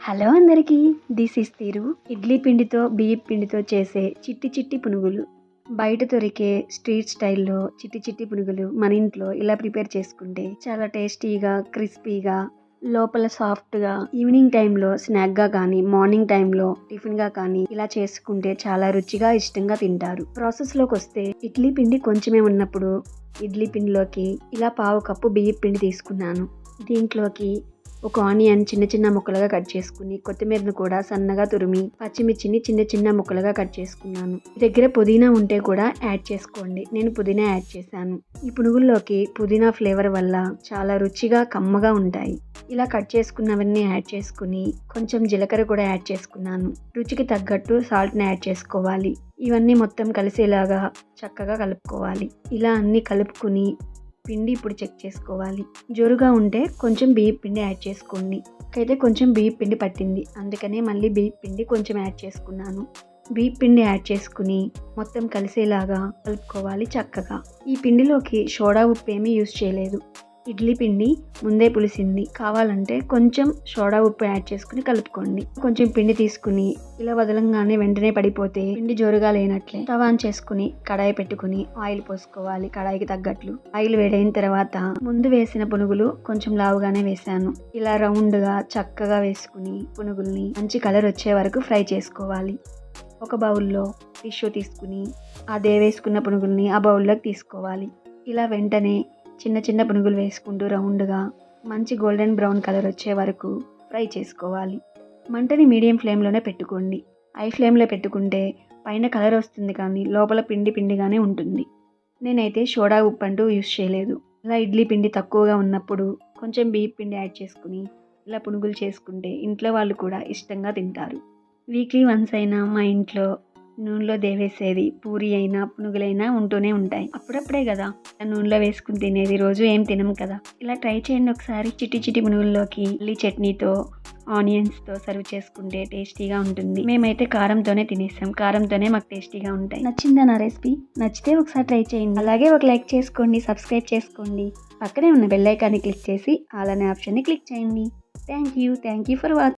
Hello అందరికీ this is తీరు ఇడ్లీ పిండితో బియ్యం పిండితో చేసే చిట్టి చిట్టి పునుగులు. బయట దొరికే స్ట్రీట్ స్టైల్లో చిట్టి చిట్టి పునుగులు మన ఇంట్లో ఇలా ప్రిపేర్ చేసుకుంటే చాలా టేస్టీగా క్రిస్పీగా లోపల సాఫ్ట్గా ఈవినింగ్ టైంలో స్నాక్గా కానీ మార్నింగ్ టైంలో టిఫిన్గా కానీ ఇలా చేసుకుంటే చాలా రుచిగా ఇష్టంగా తింటారు. ప్రాసెస్లోకి వస్తే ఇడ్లీ పిండి కొంచెమే ఉన్నప్పుడు ఇడ్లీ పిండిలోకి ఇలా పావు కప్పు బియ్యం పిండి తీసుకున్నాను. దీంట్లోకి ఒక ఆనియన్ చిన్న చిన్న ముక్కలుగా కట్ చేసుకుని కొత్తిమీరను కూడా సన్నగా తురిమి పచ్చిమిర్చిని చిన్న చిన్న ముక్కలుగా కట్ చేసుకున్నాను. మీ దగ్గర పుదీనా ఉంటే కూడా యాడ్ చేసుకోండి. నేను పుదీనా యాడ్ చేశాను. ఈ పునుగుల్లోకి పుదీనా ఫ్లేవర్ వల్ల చాలా రుచిగా కమ్మగా ఉంటాయి. ఇలా కట్ చేసుకున్నవన్నీ యాడ్ చేసుకుని కొంచెం జీలకర్ర కూడా యాడ్ చేసుకున్నాను. రుచికి తగ్గట్టు సాల్ట్ని యాడ్ చేసుకోవాలి. ఇవన్నీ మొత్తం కలిసేలాగా చక్కగా కలుపుకోవాలి. ఇలా అన్నీ కలుపుకుని పిండి ఇప్పుడు చెక్ చేసుకోవాలి. జోరుగా ఉంటే కొంచెం బియ్యం పిండి యాడ్ చేసుకోండి. అయితే కొంచెం బియ్యం పిండి పట్టింది. అందుకనే మళ్ళీ బియ్యం పిండి కొంచెం యాడ్ చేసుకున్నాను. బియ్యం పిండి యాడ్ చేసుకుని మొత్తం కలిసేలాగా కలుపుకోవాలి చక్కగా. ఈ పిండిలోకి సోడా ఉప్పు ఏమీ యూజ్ చేయలేదు. ఇడ్లీ పిండి ముందే పులిసింది. కావాలంటే కొంచెం సోడా ఉప్పు యాడ్ చేసుకుని కలుపుకోండి. కొంచెం పిండి తీసుకుని ఇలా వదలంగానే వెంటనే పడిపోతే పిండి జోరుగా లేనట్లే. స్టవ్ ఆన్ చేసుకుని కడాయి పెట్టుకుని ఆయిల్ పోసుకోవాలి. కడాయికి తగ్గట్లు. ఆయిల్ వేడైన తర్వాత ముందు వేసిన పునుగులు కొంచెం లావుగానే వేసాను ఇలా రౌండ్గా చక్కగా వేసుకుని పునుగుల్ని మంచి కలర్ వచ్చే వరకు ఫ్రై చేసుకోవాలి. ఒక బౌల్లో టిష్యూ తీసుకుని అదే వేసుకున్న పునుగుల్ని ఆ బౌల్లోకి తీసుకోవాలి. ఇలా వెంటనే చిన్న చిన్న పునుగులు వేసుకుంటూ రౌండ్గా మంచి గోల్డెన్ బ్రౌన్ కలర్ వచ్చే వరకు ఫ్రై చేసుకోవాలి. మంటని మీడియం ఫ్లేమ్లోనే పెట్టుకోండి. హై ఫ్లేమ్లో పెట్టుకుంటే పైన కలర్ వస్తుంది కానీ లోపల పిండి పిండిగానే ఉంటుంది. నేనైతే సోడా ఉప్పు అంటూ యూస్ చేయలేదు. ఇలా ఇడ్లీ పిండి తక్కువగా ఉన్నప్పుడు కొంచెం బియ్య పిండి యాడ్ చేసుకుని ఇలా పునుగులు చేసుకుంటే ఇంట్లో వాళ్ళు కూడా ఇష్టంగా తింటారు. వీక్లీ వన్స్ అయినా మా ఇంట్లో నూనెలో దేవేసేది పూరి అయినా పునుగులైనా ఉంటూనే ఉంటాయి. అప్పుడప్పుడే కదా నూనెలో వేసుకుని తినేది రోజు ఏం తినం కదా. ఇలా ట్రై చేయండి ఒకసారి. చిట్టి చిట్టి పునుగుల్లోకి మళ్ళీ చట్నీతో ఆనియన్స్తో సర్వ్ చేసుకుంటే టేస్టీగా ఉంటుంది. మేమైతే కారంతోనే తినేస్తాం. కారంతోనే మాకు టేస్టీగా ఉంటాయి. నచ్చిందా నా రెసిపీ నచ్చితే ఒకసారి ట్రై చేయండి. అలాగే ఒక లైక్ చేసుకోండి సబ్స్క్రైబ్ చేసుకోండి. పక్కనే ఉన్న బెల్ ఐకాన్ని క్లిక్ చేసి అలానే ఆప్షన్ని క్లిక్ చేయండి. Thank you. Thank you for watching